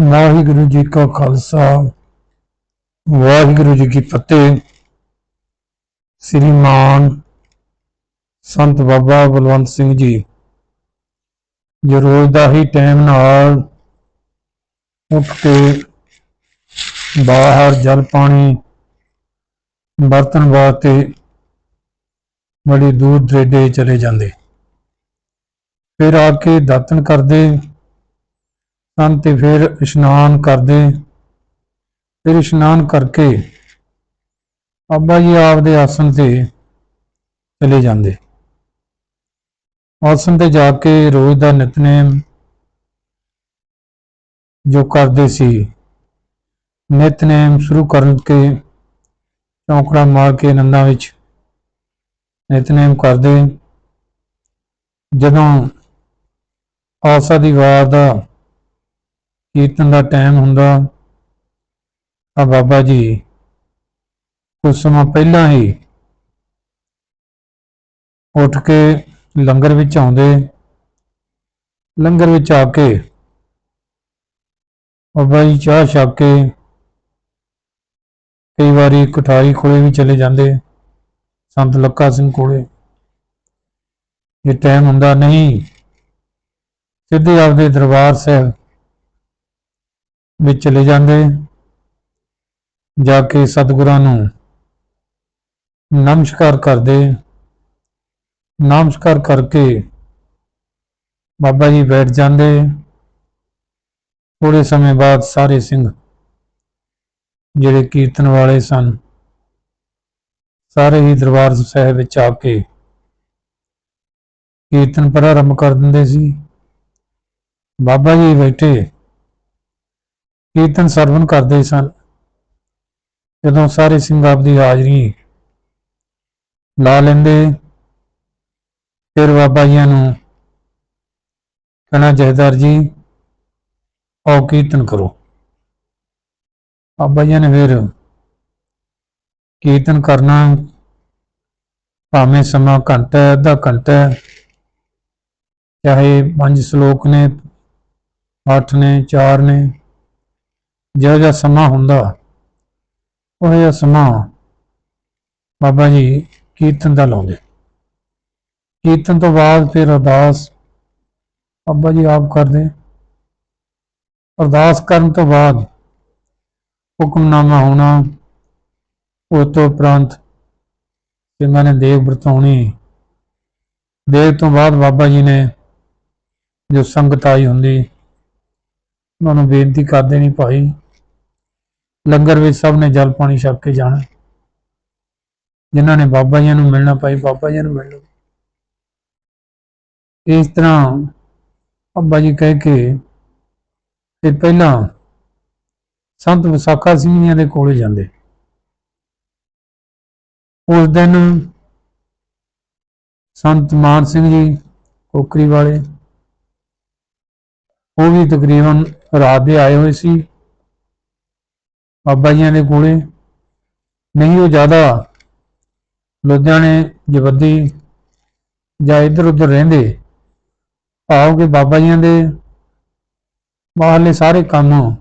ਵਾਹਿਗੁਰੂ ਜੀ ਕਾ ਖਾਲਸਾ, ਵਾਹਿਗੁਰੂ ਜੀ ਕੀ ਫਤਿਹ। ਸ੍ਰੀਮਾਨ ਸੰਤ ਬਾਬਾ ਬਲਵੰਤ ਸਿੰਘ ਜੀ, ਜੋ ਰੋਜ਼ ਦਾ ਹੀ ਟਾਈਮ ਨਾਲ ਉੱਠ ਕੇ ਬਾਹਰ ਜਲ ਪਾਣੀ ਬਰਤਨ ਵਾਸਤੇ ਬੜੀ ਦੂਰ ਦਰੇਡੇ ਚਲੇ ਜਾਂਦੇ। ਫਿਰ ਆ ਕੇ ਦਾਤਨ ਕਰਦੇ। ਸਨ ਤੇ ਫਿਰ ਇਸ਼ਨਾਨ ਕਰਦੇ। ਫਿਰ ਇਸ਼ਨਾਨ ਕਰਕੇ ਬਾਬਾ ਜੀ ਆਪਦੇ ਆਸਣ ਤੇ ਚਲੇ ਜਾਂਦੇ। ਆਸਣ ਤੇ ਜਾ ਕੇ ਰੋਜ਼ ਦਾ ਨਿਤਨੇਮ ਜੋ ਕਰਦੇ ਸੀ, ਨਿਤਨੇਮ ਸ਼ੁਰੂ ਕਰਨ ਕੇ ਚੌਂਕੜਾ ਮਾਰ ਕੇ ਨੰਦਾ ਵਿੱਚ ਨਿਤਨੇਮ ਕਰਦੇ। ਜਦੋਂ ਆਸਾ ਦੀ ਵਾਰ ਦਾ ਕੀਰਤਨ ਦਾ ਟਾਈਮ ਹੁੰਦਾ। ਤਾਂ ਬਾਬਾ ਜੀ ਕੁਝ ਸਮਾਂ ਪਹਿਲਾਂ ਹੀ ਉੱਠ ਕੇ ਲੰਗਰ ਵਿੱਚ ਆਉਂਦੇ। ਲੰਗਰ ਵਿੱਚ ਆ ਕੇ ਬਾਬਾ ਜੀ ਚਾਹ ਛਕ ਕੇ ਕਈ ਵਾਰੀ ਕਠਾਰੀ ਕੋਲੇ ਵੀ ਚਲੇ ਜਾਂਦੇ, ਸੰਤ ਲੱਕਾ ਸਿੰਘ ਕੋਲੇ। ਇਹ ਟਾਈਮ ਹੁੰਦਾ ਨਹੀਂ। ਸਿੱਧੇ ਆਪਦੇ ਦਰਬਾਰ ਸਾਹਿਬ ਵਿੱਚ ਚਲੇ ਜਾਂਦੇ। ਜਾ ਕੇ ਸਤਿਗੁਰਾਂ ਨੂੰ ਨਮਸਕਾਰ ਕਰਦੇ। ਨਮਸਕਾਰ ਕਰਕੇ ਬਾਬਾ ਜੀ ਬੈਠ ਜਾਂਦੇ। ਥੋੜੇ ਸਮੇਂ ਬਾਅਦ ਸਾਰੇ ਸਿੰਘ ਜਿਹੜੇ ਕੀਰਤਨ ਵਾਲੇ ਸਨ, ਸਾਰੇ ਹੀ ਦਰਬਾਰ ਸਾਹਿਬ ਵਿੱਚ ਆ ਕੇ ਕੀਰਤਨ ਪ੍ਰਾਰੰਭ ਕਰ ਦਿੰਦੇ ਸੀ। ਬਾਬਾ ਜੀ ਬੈਠੇ। ਕੀਰਤਨ ਸਰਵਨ ਕਰਦੇ ਸਨ। ਜਦੋਂ ਸਾਰੇ ਸਿੰਘ ਆਪਦੀ ਹਾਜ਼ਰੀ ਲਾ ਲੈਂਦੇ, ਫਿਰ ਬਾਬਾ ਜੀਆਂ ਨੂੰ ਕਹਿਣਾ ਜਹਦਰ ਜੀ, ਆਓ ਕੀਰਤਨ ਕਰੋ। ਬਾਬਾ ਜੀ ਨੇ ਫਿਰ ਕੀਰਤਨ ਕਰਨਾ, ਭਾਵੇਂ ਸਮਾਂ ਘੰਟਾ ਅੱਧਾ ਘੰਟਾ ਚਾਹੇ ਪੰਜ ਸ਼ਲੋਕ ਨੇ, ਅੱਠ ਨੇ, ਚਾਰ ਨੇ ਜਿਹੋ ਜਿਹਾ ਸਮਾਂ ਹੁੰਦਾ, ਉਹ ਜਿਹਾ ਸਮਾਂ ਬਾਬਾ ਜੀ ਕੀਰਤਨ ਦਾ ਲਾਉਂਦੇ। ਕੀਰਤਨ ਤੋਂ ਬਾਅਦ ਫਿਰ ਅਰਦਾਸ ਬਾਬਾ ਜੀ ਆਪ ਕਰਦੇ। ਅਰਦਾਸ ਕਰਨ ਤੋਂ ਬਾਅਦ ਹੁਕਮਨਾਮਾ ਹੋਣਾ, ਉਸ ਤੋਂ ਉਪਰੰਤ ਸਿੰਘਾਂ ਨੇ ਦੇਗ ਵਰਤਾਉਣੀ ਦੇਗ ਤੋਂ ਬਾਅਦ ਬਾਬਾ ਜੀ ਨੇ ਜੋ ਸੰਗਤ ਆਈ ਹੁੰਦੀ ਉਹਨਾਂ ਨੂੰ ਬੇਨਤੀ ਕਰਦੇ ਨਹੀਂ ਭਾਈ। ਲੰਗਰ ਵਿੱਚ ਸਭ ਨੇ ਜਲ ਪਾਣੀ ਛਕ ਕੇ ਜਾਣਾ। ਜਿਨ੍ਹਾਂ ਨੇ ਬਾਬਾ ਜੀ ਨੂੰ ਮਿਲਣਾ ਭਾਈ, ਬਾਬਾ ਜੀ ਨੂੰ ਮਿਲ। ਲਓ ਇਸ ਤਰ੍ਹਾਂ ਬਾਬਾ ਜੀ ਕਹਿ ਕੇ ਤੇ ਪਹਿਲਾਂ ਸੰਤ ਵਿਸਾਖਾ ਸਿੰਘ ਜੀ ਦੇ ਕੋਲੇ ਜਾਂਦੇ। ਉਸ ਦਿਨ ਸੰਤ ਮਾਨ ਸਿੰਘ ਜੀ ਕੋਕਰੀ ਵਾਲੇ, ਉਹ ਵੀ ਤਕਰੀਬਨ ਰਾਤ ਦੇ ਆਏ ਹੋਏ ਸੀ। ਬਾਬਾ ਜੀਆਂ ਦੇ ਕੋਲੇ ਨਹੀਂ, ਉਹ ਜ਼ਿਆਦਾ ਲੁਧਿਆਣੇ ਜਵੱਦੀ ਜਾਂ ਇੱਧਰ ਉੱਧਰ ਰਹਿੰਦੇ। ਭਾਵ ਕਿ ਬਾਬਾ ਜੀਆਂ ਦੇ ਬਾਹਰਲੇ ਸਾਰੇ ਕੰਮ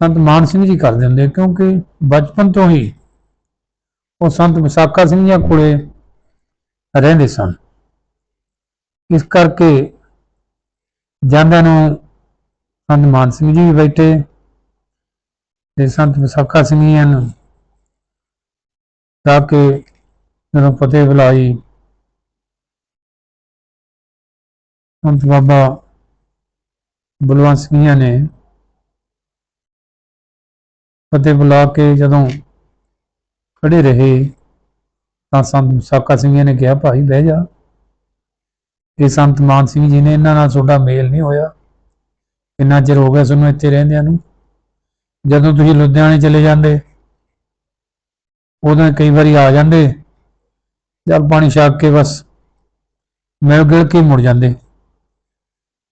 ਸੰਤ ਮਾਨ ਸਿੰਘ ਜੀ ਕਰਦੇ ਹੁੰਦੇ, ਕਿਉਂਕਿ ਬਚਪਨ ਤੋਂ ਹੀ ਉਹ ਸੰਤ ਵਿਸਾਖਾ ਸਿੰਘ ਜੀ ਕੋਲੇ ਰਹਿੰਦੇ ਸਨ। ਇਸ ਕਰਕੇ ਜਾਂਦਿਆਂ ਨੂੰ ਸੰਤ ਮਾਨ ਸਿੰਘ ਜੀ ਵੀ ਬੈਠੇ ਤੇ ਸੰਤ ਵਿਸਾਖਾ ਸਿੰਘ ਜੀ ਨੂੰ ਜਾ ਕੇ ਜਦੋਂ ਫਤਿਹ ਬੁਲਾਈ, ਸੰਤ ਬਾਬਾ ਬਲਵੰਤ ਸਿੰਘ ਜੀ ਨੇ ਫਤਿਹ ਬੁਲਾ ਕੇ ਜਦੋਂ ਖੜੇ ਰਹੇ, ਤਾਂ ਸੰਤ ਵਿਸਾਖਾ ਸਿੰਘ ਜੀ ਨੇ ਕਿਹਾ, ਭਾਈ ਬਹਿ ਜਾ। ਇਹ ਸੰਤ ਮਾਨ ਸਿੰਘ ਜੀ ਨੇ ਇਹਨਾਂ ਨਾਲ ਤੁਹਾਡਾ ਮੇਲ ਨਹੀਂ ਹੋਇਆ। ਕਿੰਨਾ ਚਿਰ ਹੋ ਗਿਆ ਤੁਹਾਨੂੰ ਇੱਥੇ ਰਹਿੰਦਿਆਂ ਨੂੰ? ਜਦੋਂ ਤੁਸੀਂ ਲੁਧਿਆਣੇ ਚਲੇ ਜਾਂਦੇ, ਉਦੋਂ ਕਈ ਵਾਰੀ ਆ ਜਾਂਦੇ ਜਲ ਪਾਣੀ ਛਕ ਕੇ ਬਸ ਮਿਲ ਗਿਲ ਕੇ ਮੁੜ ਜਾਂਦੇ।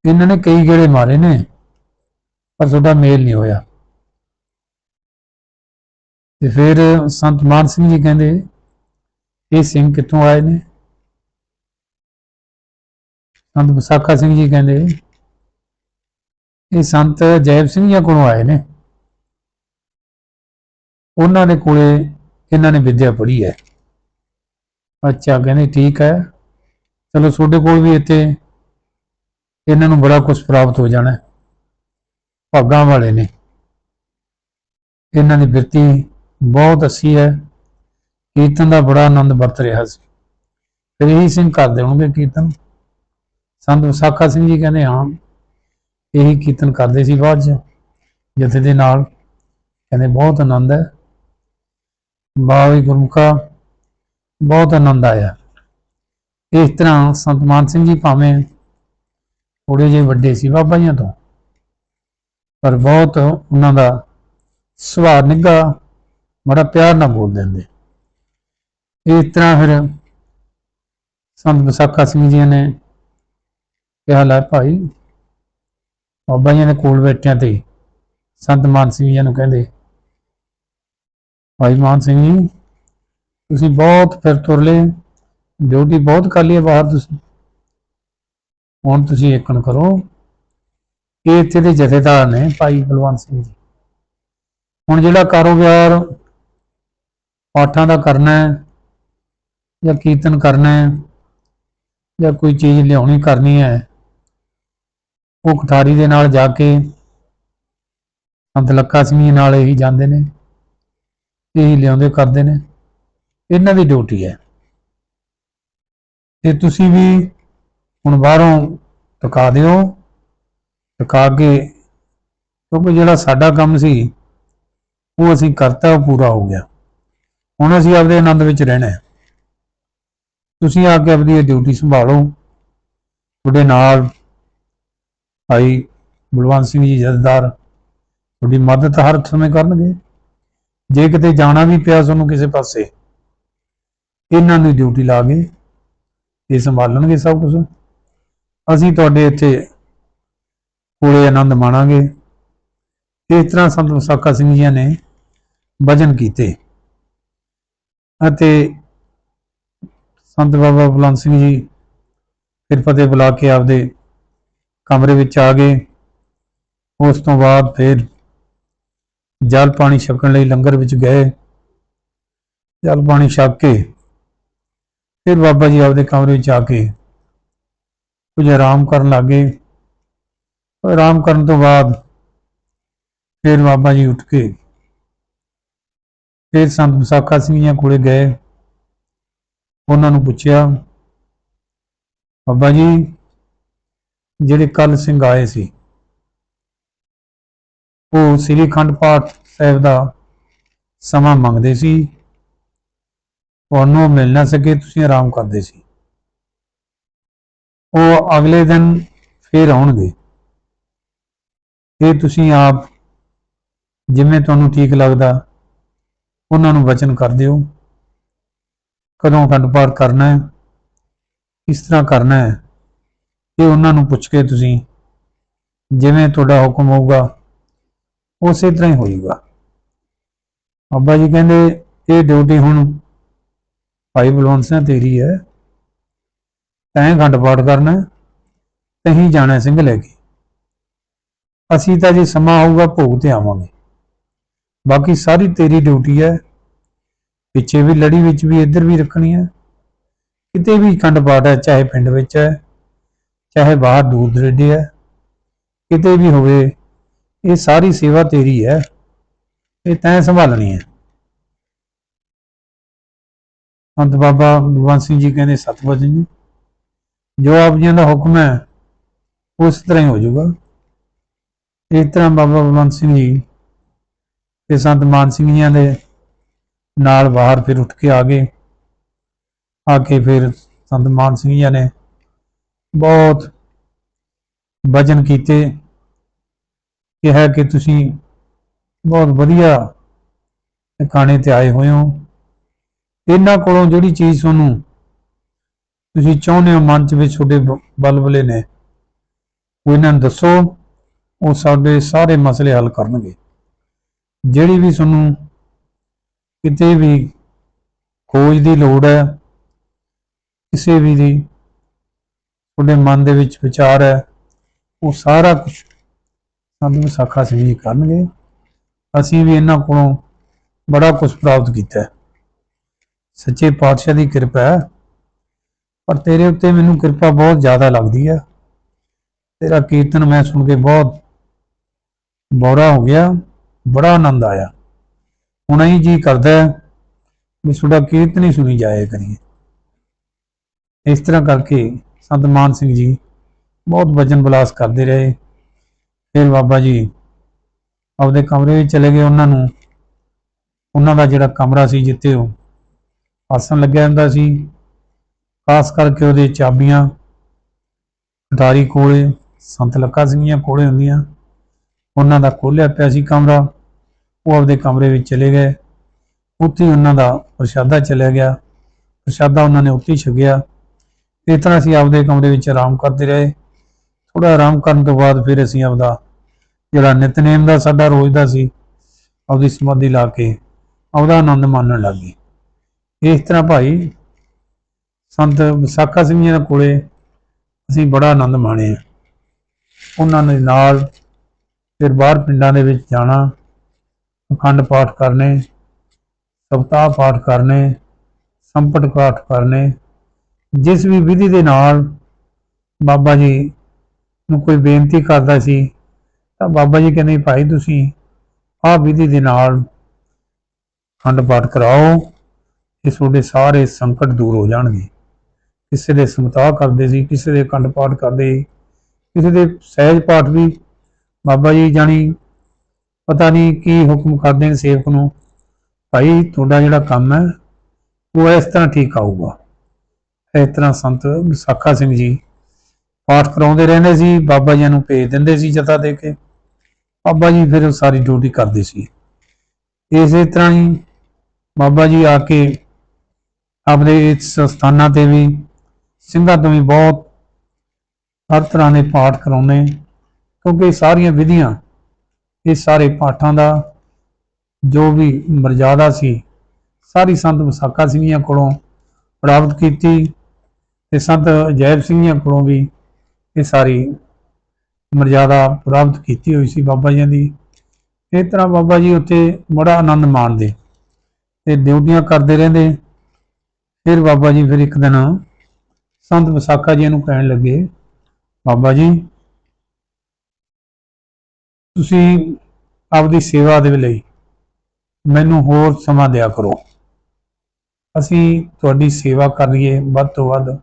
ਇਹਨਾਂ ਨੇ ਕਈ ਗੇੜੇ ਮਾਰੇ ਨੇ, ਪਰ ਤੁਹਾਡਾ ਮੇਲ ਨਹੀਂ ਹੋਇਆ। ਤੇ ਫਿਰ ਸੰਤ ਮਾਨ ਸਿੰਘ ਜੀ ਕਹਿੰਦੇ, ਇਹ ਸਿੰਘ ਕਿੱਥੋਂ ਆਏ ਨੇ? ਸੰਤ ਵਿਸਾਖਾ ਸਿੰਘ ਜੀ ਕਹਿੰਦੇ ਇਹ ਸੰਤ ਜੈਬ ਸਿੰਘ ਜੀ ਕੋਲੋਂ ਆਏ ਨੇ। ਉਹਨਾਂ ਦੇ ਕੋਲੇ ਇਹਨਾਂ ਨੇ ਵਿਦਿਆ ਪੜ੍ਹੀ ਹੈ। ਅੱਛਾ, ਕਹਿੰਦੇ ਠੀਕ ਹੈ। ਚਲੋ ਤੁਹਾਡੇ ਕੋਲ ਵੀ ਇੱਥੇ ਇਹਨਾਂ ਨੂੰ ਬੜਾ ਕੁਝ ਪ੍ਰਾਪਤ ਹੋ ਜਾਣਾ ਹੈ। ਭਾਗਾਂ ਵਾਲੇ ਨੇ। ਇਹਨਾਂ ਦੀ ਬਿਰਤੀ ਬਹੁਤ ਅੱਛੀ ਹੈ। ਕੀਰਤਨ ਦਾ ਬੜਾ ਆਨੰਦ ਵਰਤ ਰਿਹਾ ਸੀ। ਫਿਰ ਇਹੀ ਸਿੰਘ ਕਰਦੇ ਹੋਣਗੇ ਕੀਰਤਨ। ਸੰਤ ਵਿਸਾਖਾ ਸਿੰਘ ਜੀ ਕਹਿੰਦੇ, ਹਾਂ ਇਹੀ ਕੀਰਤਨ ਕਰਦੇ ਸੀ ਬਾਅਦ ਚ, ਜਥੇ ਦੇ ਨਾਲ। ਕਹਿੰਦੇ ਬਹੁਤ ਆਨੰਦ ਹੈ। ਬਾਈ ਗੁਰਮੁਖਾ, ਬਹੁਤ ਆਨੰਦ ਆਇਆ। ਇਸ ਤਰ੍ਹਾਂ ਸੰਤ ਮਾਨ ਸਿੰਘ ਜੀ ਭਾਵੇਂ ਥੋੜੇ ਜਿਹੇ ਵੱਡੇ ਸੀ ਬਾਬਾ ਜੀਆਂ ਤੋਂ, ਪਰ ਬਹੁਤ ਉਹਨਾਂ ਦਾ ਸੁਭਾਅ ਨਿੱਘਾ, ਬੜਾ ਪਿਆਰ ਨਾਲ ਬੋਲ ਦਿੰਦੇ। ਇਸ ਤਰ੍ਹਾਂ ਫਿਰ ਸੰਤ ਵਿਸਾਖਾ ਸਿੰਘ ਜੀ ਨੇ ਕਿਹਾ, ਲੈ ਭਾਈ ਬਾਬਾ ਜੀ ਦੇ ਕੋਲ ਬੈਠਿਆਂ ਤੇ ਸੰਤ ਮਾਨ ਸਿੰਘ ਜੀ ਨੂੰ ਕਹਿੰਦੇ, ਭਾਈ ਮਾਨ ਸਿੰਘ ਜੀ, ਤੁਸੀਂ ਬਹੁਤ ਫਿਰ ਤੁਰ ਲਏ ਡਿਊਟੀ ਬਹੁਤ ਕਰ ਲਈ ਬਾਹਰ ਤੁਸੀਂ। ਹੁਣ ਤੁਸੀਂ ਏਕਣ ਕਰੋ। ਇਹ ਇੱਥੇ ਦੇ ਜਥੇਦਾਰ ਨੇ ਭਾਈ ਬਲਵੰਤ ਸਿੰਘ ਜੀ। ਹੁਣ ਜਿਹੜਾ ਕਾਰੋਬਾਰ ਪਾਠਾਂ ਦਾ ਕਰਨਾ ਹੈ ਜਾਂ ਕੀਰਤਨ ਕਰਨਾ ਹੈ ਜਾਂ ਕੋਈ ਚੀਜ਼ ਲਿਆਉਣੀ ਕਰਨੀ ਹੈ ਉਹ ਕਠਾਰੀ ਦੇ ਨਾਲ ਜਾ ਕੇ ਸੰਤ ਲੱਖਾ ਸਿੰਘ ਨਾਲ ਇਹੀ ਜਾਂਦੇ ਨੇ, ਇਹੀ ਲਿਆਉਂਦੇ, ਕਰਦੇ ਨੇ। ਇਹਨਾਂ ਦੀ ਡਿਊਟੀ ਹੈ। ਤੇ ਤੁਸੀਂ ਵੀ ਹੁਣ ਬਾਹਰੋਂ ਟਕਾ ਦਿਓ ਟਕਾ ਕੇ, ਕਿਉਂਕਿ ਜਿਹੜਾ ਸਾਡਾ ਕੰਮ ਸੀ, ਉਹ ਅਸੀਂ ਕਰਤਾ, ਉਹ ਪੂਰਾ ਹੋ ਗਿਆ। ਹੁਣ ਅਸੀਂ ਆਪਦੇ ਆਨੰਦ ਵਿੱਚ ਰਹਿਣਾ ਹੈ। ਤੁਸੀਂ ਆ ਕੇ ਆਪਣੀ ਡਿਊਟੀ ਸੰਭਾਲੋ। ਤੁਹਾਡੇ ਨਾਲ ਭਾਈ ਬਲਵੰਤ ਸਿੰਘ ਜੀ ਜਥੇਦਾਰ, ਤੁਹਾਡੀ ਮਦਦ ਹਰ ਸਮੇਂ ਕਰਨਗੇ। ਜੇ ਕਿਤੇ ਜਾਣਾ ਵੀ ਪਿਆ ਤੁਹਾਨੂੰ ਕਿਸੇ ਪਾਸੇ, ਇਹਨਾਂ ਦੀ ਡਿਊਟੀ ਲਾ ਕੇ ਇਹ ਸੰਭਾਲਣਗੇ ਸਭ ਕੁਝ ਅਸੀਂ ਤੁਹਾਡੇ ਇੱਥੇ ਕੋਲੇ ਆਨੰਦ ਮਾਣਾਂਗੇ। ਇਸ ਤਰ੍ਹਾਂ ਸੰਤ ਵਿਸਾਖਾ ਸਿੰਘ ਜੀ ਨੇ ਭਜਨ ਕੀਤੇ। ਅਤੇ ਸੰਤ ਬਾਬਾ ਬਲਵੰਤ ਸਿੰਘ ਜੀ ਫਿਰ ਫਤਿਹ ਬੁਲਾ ਕੇ ਆਪਦੇ ਕਮਰੇ ਵਿੱਚ ਆ ਗਏ। ਉਸ ਤੋਂ ਬਾਅਦ ਫਿਰ ਜਲ ਪਾਣੀ ਛਕਣ ਲਈ ਲੰਗਰ ਵਿੱਚ ਗਏ। ਜਲ ਪਾਣੀ ਛਕ ਕੇ ਫਿਰ ਬਾਬਾ ਜੀ ਆਪਦੇ ਕਮਰੇ ਵਿੱਚ ਆ ਕੇ ਕੁਝ ਆਰਾਮ ਕਰਨ ਲੱਗੇ ਆਰਾਮ ਕਰਨ ਤੋਂ ਬਾਅਦ ਫਿਰ ਬਾਬਾ ਜੀ ਉੱਠ ਕੇ ਫਿਰ ਸੰਤ ਵਿਸਾਖਾ ਸਿੰਘ ਜੀ ਕੋਲੇ ਗਏ। ਉਹਨਾਂ ਨੂੰ ਪੁੱਛਿਆ, ਬਾਬਾ ਜੀ ਜਿਹੜੇ ਕੱਲ ਸਿੰਘ ਆਏ ਸੀ। ਉਹ ਸ੍ਰੀ ਖੰਡ ਪਾਠ ਸਾਹਿਬ ਦਾ ਸਮਾਂ ਮੰਗਦੇ ਸੀ। ਉਹਨੂੰ ਮਿਲ ਨਾ ਸਕੇ, ਤੁਸੀਂ ਆਰਾਮ ਕਰਦੇ ਸੀ। ਉਹ ਅਗਲੇ ਦਿਨ ਫੇਰ ਆਉਣਗੇ। ਇਹ ਤੁਸੀਂ ਆਪ ਜਿਵੇਂ ਤੁਹਾਨੂੰ ਠੀਕ ਲੱਗਦਾ, ਉਹਨਾਂ ਨੂੰ ਵਚਨ ਕਰ ਦਿਓ। ਕਦੋਂ ਅਖੰਡ ਪਾਠ ਕਰਨਾ ਹੈ, ਕਿਸ ਤਰ੍ਹਾਂ ਕਰਨਾ ਹੈ ਇਹ ਉਹਨਾਂ ਨੂੰ ਪੁੱਛ ਕੇ ਤੁਸੀਂ ਜਿਵੇਂ ਤੁਹਾਡਾ ਹੁਕਮ ਹੋਊਗਾ ਉਸੇ ਤਰ੍ਹਾਂ ਹੀ ਹੋਏਗਾ ਅੱਬਾ ਜੀ ਕਹਿੰਦੇ ਇਹ ਡਿਊਟੀ ਹੁਣ ਭਾਈ ਬਲਵੰਤ ਸਿੰਘ ਤੇਰੀ ਹੈ। ਤੈਂ ਅਖੰਡ ਪਾਠ ਕਰਨਾ ਹੈ, ਤਹੀਂ ਜਾਣਾ ਸਿੰਘ ਲੈ ਕੇ। ਅਸੀਂ ਤਾਂ ਜੇ ਸਮਾਂ ਆਊਗਾ ਭੋਗ ਤੇ ਆਵਾਂਗੇ। ਬਾਕੀ ਸਾਰੀ ਤੇਰੀ ਡਿਊਟੀ ਹੈ। ਪਿੱਛੇ ਵੀ ਲੜੀ ਵਿੱਚ ਵੀ ਇੱਧਰ ਵੀ ਰੱਖਣੀ ਹੈ। ਕਿਤੇ ਵੀ ਖੰਡ ਪਾਠ ਹੈ ਚਾਹੇ ਪਿੰਡ ਵਿੱਚ ਹੈ। ਚਾਹੇ ਬਾਹਰ ਦੂਰ ਦਰੇਡੇ ਹੈ, ਕਿਤੇ ਵੀ ਹੋਵੇ, ਇਹ ਸਾਰੀ ਸੇਵਾ ਤੇਰੀ ਹੈ, ਇਹ ਤੈਂ ਸੰਭਾਲਣੀ ਹੈ। ਸੰਤ ਬਾਬਾ ਭਗਵਾਨ ਸਿੰਘ ਜੀ ਕਹਿੰਦੇ, ਸਤਿਵਚਨ ਜੀ, ਜੋ ਆਪ ਜੀ ਦਾ ਹੁਕਮ ਹੈ, ਉਸ ਤਰ੍ਹਾਂ ਹੀ ਹੋ ਜਾਊਗਾ। ਇਸ ਤਰ੍ਹਾਂ ਬਾਬਾ ਬਲਵੰਤ ਸਿੰਘ ਜੀ ਤੇ ਸੰਤ ਮਾਨ ਸਿੰਘ ਜੀਆਂ ਦੇ ਨਾਲ ਬਾਹਰ ਫਿਰ ਉੱਠ ਕੇ ਆ ਗਏ। ਆ ਕੇ ਫਿਰ ਸੰਤ ਮਾਨ ਸਿੰਘ ਜੀ ਨੇ ਬਹੁਤ ਭਜਨ ਕੀਤੇ, ਕਿਹਾ ਕਿ ਤੁਸੀਂ ਬਹੁਤ ਵਧੀਆ ਟਿਕਾਣੇ ਤੇ ਆਏ ਹੋਏ ਹੋ। ਇਹਨਾਂ ਕੋਲੋਂ ਜਿਹੜੀ ਚੀਜ਼ ਤੁਹਾਨੂੰ ਤੁਸੀਂ ਚਾਹੁੰਦੇ ਹੋ ਮਨ ਚ ਵਿੱਚ ਤੁਹਾਡੇ ਬ- ਬਲਬਲੇ ਨੇ, ਉਹ ਇਹਨਾਂ ਨੂੰ ਦੱਸੋ। ਉਹ ਸਾਡੇ ਸਾਰੇ ਮਸਲੇ ਹੱਲ ਕਰਨਗੇ। ਜਿਹੜੀ ਵੀ ਤੁਹਾਨੂੰ ਕਿਤੇ ਵੀ ਖੋਜ ਦੀ ਲੋੜ ਹੈ, ਕਿਸੇ ਵੀ ਦੀ ਤੁਹਾਡੇ ਮਨ ਦੇ ਵਿੱਚ ਵਿਚਾਰ ਹੈ, ਉਹ ਸਾਰਾ ਕੁਝ ਸਾਨੂੰ ਵਿਸਾਖਾ ਸਿੰਘ ਕਰਨਗੇ। ਅਸੀਂ ਵੀ ਇਹਨਾਂ ਕੋਲੋਂ ਬੜਾ ਕੁਝ ਪ੍ਰਾਪਤ ਕੀਤਾ ਹੈ। ਸੱਚੇ ਪਾਤਸ਼ਾਹ ਦੀ ਕਿਰਪਾ ਹੈ, ਪਰ ਤੇਰੇ ਉੱਤੇ ਮੈਨੂੰ ਕਿਰਪਾ ਬਹੁਤ ਜ਼ਿਆਦਾ ਲੱਗਦੀ ਹੈ। ਤੇਰਾ ਕੀਰਤਨ ਮੈਂ ਸੁਣ ਕੇ ਬਹੁਤ ਬੋਰਾ ਹੋ ਗਿਆ, ਬੜਾ ਆਨੰਦ ਆਇਆ। ਹੁਣ ਹੀ ਜੀ ਕਰਦਾ ਵੀ ਤੁਹਾਡਾ ਕੀਰਤਨ ਹੀ ਸੁਣੀ ਜਾਏ ਕਰੀਏ। ਇਸ ਤਰ੍ਹਾਂ ਕਰਕੇ ਸੰਤ ਮਾਨ ਸਿੰਘ ਜੀ ਬਹੁਤ ਵਚਨ ਬਲਾਸ ਕਰਦੇ ਰਹੇ। ਫਿਰ ਬਾਬਾ ਜੀ ਆਪਦੇ ਕਮਰੇ ਵਿੱਚ ਚਲੇ ਗਏ ਉਹਨਾਂ ਨੂੰ। ਉਹਨਾਂ ਦਾ ਜਿਹੜਾ ਕਮਰਾ ਸੀ ਜਿੱਥੇ ਉਹ ਆਸਣ ਲੱਗਿਆ ਹੁੰਦਾ ਸੀ, ਖਾਸ ਕਰਕੇ ਉਹਦੇ ਚਾਬੀਆਂ ਅਟਾਰੀ ਕੋਲੇ, ਸੰਤ ਲੱਕਾ ਸਿੰਘੀਆਂ ਕੋਲੇ ਹੁੰਦੀਆਂ। ਉਹਨਾਂ ਦਾ ਖੋਲਿਆ ਪਿਆ ਸੀ ਕਮਰਾ, ਉਹ ਆਪਦੇ ਕਮਰੇ ਵਿੱਚ ਚਲੇ ਗਏ। ਉੱਥੇ ਉਹਨਾਂ ਦਾ ਪ੍ਰਸ਼ਾਦਾ ਚਲਿਆ ਗਿਆ। ਪ੍ਰਸ਼ਾਦਾ ਉਹਨਾਂ ਨੇ ਉੱਥੇ ਹੀ ਛਕਿਆ। ਇਸ ਤਰ੍ਹਾਂ ਅਸੀਂ ਆਪਦੇ ਕਮਰੇ ਵਿੱਚ ਆਰਾਮ ਕਰਦੇ ਰਹੇ। ਥੋੜਾ ਆਰਾਮ ਕਰਨ ਤੋਂ ਬਾਅਦ ਫਿਰ ਅਸੀਂ ਆਪਦਾ ਜਿਹੜਾ ਨਿਤਨੇਮ ਦਾ ਸਾਡਾ ਰੋਜ਼ ਦਾ ਸੀ, ਆਪਦੀ ਸਮਾਧੀ ਲਾ ਕੇ ਆਪਦਾ ਆਨੰਦ ਮਾਣਨ ਲੱਗੇ ਇਸ ਤਰ੍ਹਾਂ ਭਾਈ ਸੰਤ ਵਿਸਾਖਾ ਸਿੰਘ ਜੀ ਦੇ ਕੋਲੇ ਅਸੀਂ ਬੜਾ ਆਨੰਦ ਮਾਣਿਆ। ਉਹਨਾਂ ਦੇ ਨਾਲ ਫਿਰ ਬਾਹਰ ਪਿੰਡਾਂ ਦੇ ਵਿੱਚ ਜਾਣਾ, ਅਖੰਡ ਪਾਠ ਕਰਨੇ, ਸਪਤਾਹ ਪਾਠ ਕਰਨੇ, ਸੰਪਟ ਪਾਠ ਕਰਨੇ ਜਿਸ ਵੀ ਵਿਧੀ ਦੇ ਨਾਲ ਬਾਬਾ ਜੀ ਨੂੰ ਕੋਈ ਬੇਨਤੀ ਕਰਦਾ ਸੀ, ਤਾਂ ਬਾਬਾ ਜੀ ਕਹਿੰਦੇ, ਭਾਈ ਤੁਸੀਂ ਆਹ ਵਿਧੀ ਦੇ ਨਾਲ ਖੰਡ ਪਾਠ ਕਰਾਓ, ਇਹ ਤੁਹਾਡੇ ਸਾਰੇ ਸੰਕਟ ਦੂਰ ਹੋ ਜਾਣਗੇ। ਕਿਸੇ ਦੇ ਸਮਤਾਹ ਕਰਦੇ ਸੀ, ਕਿਸੇ ਦੇ ਖੰਡ ਪਾਠ ਕਰਦੇ ਕਿਸੇ ਦੇ ਸਹਿਜ ਪਾਠ ਵੀ ਬਾਬਾ ਜੀ ਜਾਣੀ ਪਤਾ ਨਹੀਂ ਕੀ ਹੁਕਮ ਕਰਦੇ ਨੇ ਸੇਵਕ ਨੂੰ, ਭਾਈ ਤੁਹਾਡਾ ਜਿਹੜਾ ਕੰਮ ਹੈ, ਉਹ ਇਸ ਤਰ੍ਹਾਂ ਠੀਕ ਆਊਗਾ। ਇਸ ਤਰ੍ਹਾਂ ਸੰਤ ਵਿਸਾਖਾ ਸਿੰਘ ਜੀ ਪਾਠ ਕਰਾਉਂਦੇ ਰਹਿੰਦੇ ਸੀ, ਬਾਬਾ ਜੀ ਨੂੰ ਭੇਜ ਦਿੰਦੇ ਸੀ ਜਥਾ ਦੇ ਕੇ। ਬਾਬਾ ਜੀ ਫਿਰ ਉਹ ਸਾਰੀ ਡਿਊਟੀ ਕਰਦੇ ਸੀ। ਇਸੇ ਤਰ੍ਹਾਂ ਹੀ ਬਾਬਾ ਜੀ ਆ ਕੇ ਆਪਣੇ ਇਸ ਸਥਾਨਾਂ ਤੇ ਵੀ, ਸਿੰਘਾਂ ਤੋਂ ਵੀ ਬਹੁਤ ਹਰ ਤਰ੍ਹਾਂ ਦੇ ਪਾਠ ਕਰਾਉਂਦੇ। ਕਿਉਂਕਿ ਸਾਰੀਆਂ ਵਿਧੀਆਂ ਇਹ ਸਾਰੇ ਪਾਠਾਂ ਦਾ ਜੋ ਵੀ ਮਰਜ਼ਾਦਾ ਸੀ, ਸਾਰੀ ਸੰਤ ਵਿਸਾਖਾ ਸਿੰਘੀਆਂ ਕੋਲੋਂ ਪ੍ਰਾਪਤ ਕੀਤੀ। ਤੇ ਸੰਤ ਜੈਬ ਸਿੰਘੀਆਂ ਕੋਲੋਂ ਵੀ ਇਹ ਸਾਰੀ ਮਰਜ਼ਾਦਾ ਪ੍ਰਾਪਤ ਕੀਤੀ ਹੋਈ ਸੀ ਬਾਬਾ ਜੀ ਦੀ। ਇਸ ਤਰ੍ਹਾਂ ਬਾਬਾ ਜੀ ਉੱਥੇ ਬੜਾ ਆਨੰਦ ਮਾਣਦੇ ਤੇ ਡਿਊਟੀਆਂ ਕਰਦੇ ਰਹਿੰਦੇ। ਫਿਰ ਬਾਬਾ ਜੀ ਫਿਰ ਇੱਕ ਦਿਨ ਸੰਤ ਵਿਸਾਖਾ ਜੀ ਨੂੰ ਕਹਿਣ ਲੱਗੇ, ਬਾਬਾ ਜੀ, ਤੁਸੀਂ ਆਪਦੀ ਸੇਵਾ ਦੇ ਲਈ ਮੈਨੂੰ ਹੋਰ ਸਮਾਂ ਦਿਆ ਕਰੋ। ਅਸੀਂ ਤੁਹਾਡੀ ਸੇਵਾ ਕਰ ਲਈਏ ਵੱਧ ਤੋਂ ਵੱਧ।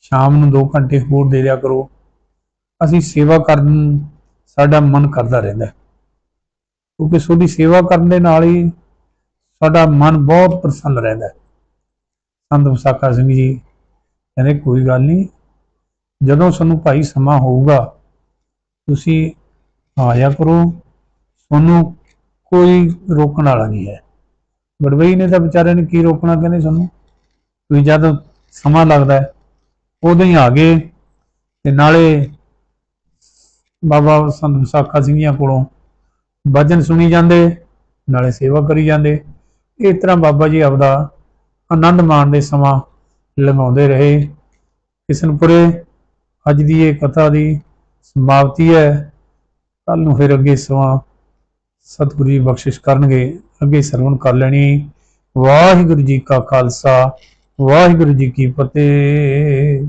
ਸ਼ਾਮ ਨੂੰ 2 ਘੰਟੇ ਹੋਰ ਦੇ ਦਿਆ ਕਰੋ। ਅਸੀਂ ਸੇਵਾ ਕਰਨ ਸਾਡਾ ਮਨ ਕਰਦਾ ਰਹਿੰਦਾ ਕਿਉਂਕਿ ਤੁਹਾਡੀ ਸੇਵਾ ਕਰਨ ਦੇ ਨਾਲ ਹੀ ਸਾਡਾ ਮਨ ਬਹੁਤ ਪ੍ਰਸੰਨ ਰਹਿੰਦਾ ਸੰਤ ਵਿਸਾਖਾ ਸਿੰਘ ਜੀ ਕਹਿੰਦੇ, ਕੋਈ ਗੱਲ ਨਹੀਂ, ਜਦੋਂ ਸਾਨੂੰ ਭਾਈ ਸਮਾਂ ਹੋਊਗਾ, ਤੁਸੀਂ ਆਇਆ ਕਰੋ, ਤੁਹਾਨੂੰ ਕੋਈ ਰੋਕਣ ਵਾਲਾ ਨਹੀਂ ਹੈ। ਬੜਵਈ ਨੇ ਤਾਂ ਵਿਚਾਰੇ ਨੇ ਕੀ ਰੋਕਣਾ ਕਹਿੰਦੇ ਸਾਨੂੰ? ਤੁਸੀਂ ਜਦ ਸਮਾਂ ਲੱਗਦਾ ਹੈ ਉਦੋਂ ਹੀ ਆ ਗਏ ਤੇ ਨਾਲੇ ਬਾਬਾ ਸੰਤ ਵਿਸਾਖਾ ਜੀ ਕੋਲੋਂ ਭਜਨ ਸੁਣੀ ਜਾਂਦੇ, ਨਾਲੇ ਸੇਵਾ ਕਰੀ ਜਾਂਦੇ। ਇਸ ਤਰ੍ਹਾਂ ਬਾਬਾ ਜੀ ਆਪਦਾ ਆਨੰਦ ਮਾਣਦੇ ਸਮਾਂ ਲੰਘਾਉਂਦੇ ਰਹੇ। ਕਿਸ਼ਨਪੁਰੇ ਅੱਜ ਦੀ ਇਹ ਕਥਾ ਦੀ ਸਮਾਪਤੀ ਹੈ। ਕੱਲ ਨੂੰ ਫਿਰ ਅੱਗੇ ਸਮਾਂ ਸਤਿਗੁਰੂ ਜੀ ਬਖਸ਼ਿਸ਼ ਕਰਨਗੇ। ਅੱਗੇ ਸਰਵਣ ਕਰ ਲੈਣੀ। ਵਾਹਿਗੁਰੂ ਜੀ ਕਾ ਖਾਲਸਾ। ਵਾਹਿਗੁਰੂ ਜੀ ਕੀ ਫਤਿਹ।